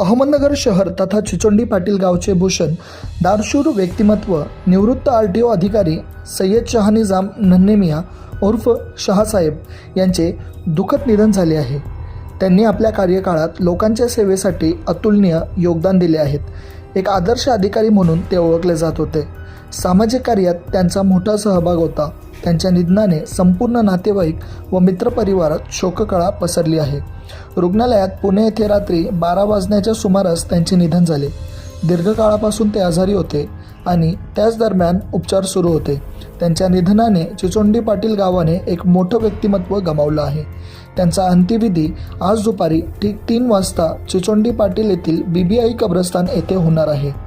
अहमदनगर शहर तथा चिचोंडी पाटील गावचे भूषण दारशूर व्यक्तिमत्व निवृत्त आर टी ओ अधिकारी सय्यद शहा निजाम नन्नेमिया उर्फ शहासाहेब यांचे दुःखद निधन झाले आहे. त्यांनी आपल्या कार्यकाळात लोकांच्या सेवेसाठी अतुलनीय योगदान दिले आहेत. एक आदर्श अधिकारी म्हणून ते ओळखले जात होते. सामाजिक कार्यात त्यांचा मोठा सहभाग होता. त्यांच्या निधनाने संपूर्ण नातेवाईक व मित्रपरिवारात शोककळा पसरली आहे. रुग्णालयात पुणे येथे रात्री बारा वाजण्याच्या सुमारास त्यांचे निधन झाले. दीर्घकाळापासून ते आजारी होते आणि त्याच दरम्यान उपचार सुरू होते. त्यांच्या निधनाने चिचोंडी पाटील गावाने एक मोठं व्यक्तिमत्व गमावलं आहे. त्यांचा अंत्यविधी आज दुपारी ठीक तीन वाजता चिचोंडी पाटील येथील बी बी कब्रस्तान येथे होणार आहे.